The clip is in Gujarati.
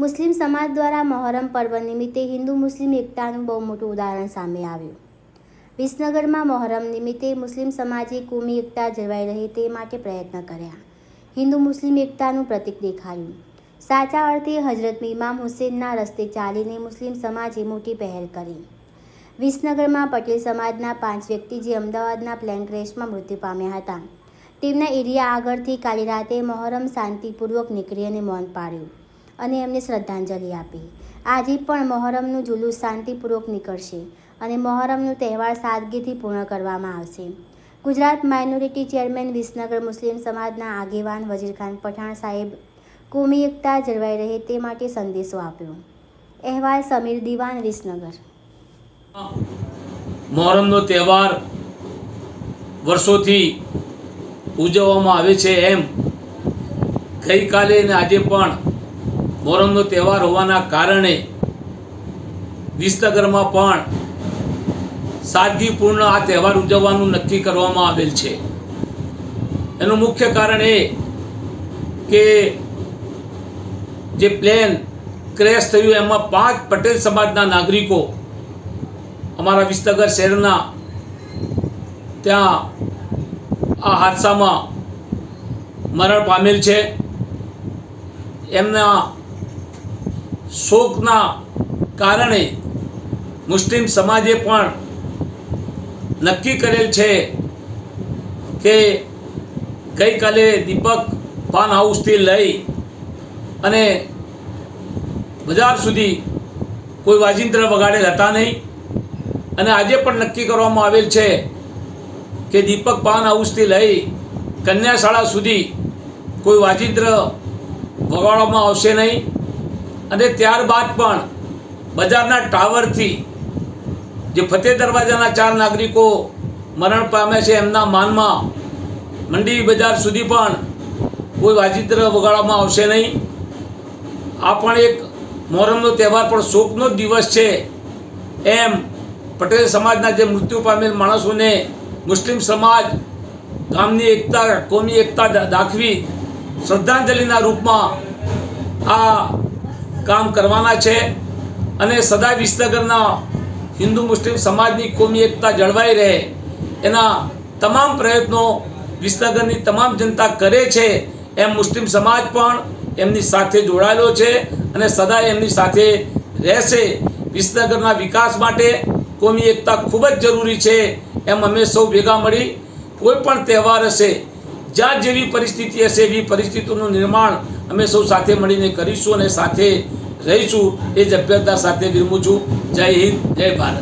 મુસ્લિમ સમાજ દ્વારા મહોરમ પર્વ નિમિત્તે હિન્દુ મુસ્લિમ એકતાનું બહુ મોટું ઉદાહરણ સામે આવ્યું. વિસનગરમાં મહોરમ નિમિત્તે મુસ્લિમ સમાજે કોમી એકતા જળવાઈ રહે તે માટે પ્રયત્ન કર્યા. હિન્દુ મુસ્લિમ એકતાનું પ્રતીક દેખાયું. સાચા અર્થે હજરત ઇમામ હુસેનના રસ્તે ચાલીને મુસ્લિમ સમાજે મોટી પહેલ કરી. વિસનગરમાં પટેલ સમાજના પાંચ વ્યક્તિ જે અમદાવાદના પ્લેન ક્રેશમાં મૃત્યુ પામ્યા હતા. તેમના એરિયા આગળથી કાલે રાતે મહોરમ શાંતિપૂર્વક નીકળી અને મૌન પાડ્યું અને એમને શ્રદ્ધાંજલિ આપી. આજે પણ મહોરમનું જુલુસ શાંતિપૂર્વક નીકળશે અને મહોરમનું તહેવાર સાદગીથી પૂર્ણ કરવામાં આવશે. ગુજરાત માઇનોરિટી ચેરમેન વિસનગર મુસ્લિમ સમાજના આગેવાન વજીરખાન પઠાણ સાહેબ કોમી એકતા જળવાઈ રહે તે માટે સંદેશો આપ્યો. અહેવાલ સમીર દિવાન વિસનગર. મહોરમનો તહેવાર વર્ષોથી ઉજવવામાં આવે છે એમ ગઈકાલે અને આજે પણ મોહરમનો તહેવાર હોવાના કારણે વિસનગરમાં પણ સાદગીપૂર્ણ આ તહેવાર ઉજવવાનું નક્કી કરવામાં આવેલ છે. એનું મુખ્ય કારણ એ કે જે પ્લેન ક્રેશ થયું એમાં પાંચ પટેલ સમાજના નાગરિકો અમારા વિસનગર શહેરના ત્યાં આ હાદસામાં મરણ પામેલ છે. એમના શોકના કારણે મુસ્લિમ સમાજે પણ નક્કી કરેલ છે કે ગઈકાલે દીપક પાન હાઉસથી લઈ અને બજાર સુધી કોઈ વાજિંત્ર વગાડેલ હતા નહીં. અને આજે પણ નક્કી કરવામાં આવેલ છે કે દીપક પાન હાઉસથી લઈ કન્યાશાળા સુધી કોઈ વાજિંત્ર વગાડવામાં આવશે નહીં. અને ત્યારબાદ પણ બજારના ટાવરથી જે ફતેહ દરવાજાના ચાર નાગરિકો મરણ પામ્યા છે એમના માનમાં મંડી બજાર સુધી પણ કોઈ વાજિત્ર વગાડવામાં આવશે નહીં. આ પણ એક મોહરમનો તહેવાર પણ શોકનો જ દિવસ છે. એમ પટેલ સમાજના જે મૃત્યુ પામેલ માણસોને મુસ્લિમ સમાજ ગામની એકતા, કોમી એકતા દાખવી શ્રદ્ધાંજલિના રૂપમાં આ કામ કરવાના છે અને સદાય વિસનગરના હિન્દુ મુસ્લિમ સમાજની કોમી એકતા જળવાઈ રહે, એના તમામ પ્રયત્નો વિસનગરની તમામ જનતા કરે છે, એમ મુસ્લિમ સમાજ પણ એમની સાથે જોડાયેલો છે અને સદા એમની સાથે રહેશે. વિસનગરના વિકાસ માટે કોમી એકતા ખૂબ જ જરૂરી છે, એમ અમે સૌ ભેગા મળી કોઈ પણ તહેવાર હશે, જ્યાં જેવી પરિસ્થિતિ હશે એવી પરિસ્થિતિનું નિર્માણ અમે સૌ સાથે મળીને કરીશું અને સાથે રહીશું એ જ સાથે વિરમું છું. જય હિન્દ જય ભારત.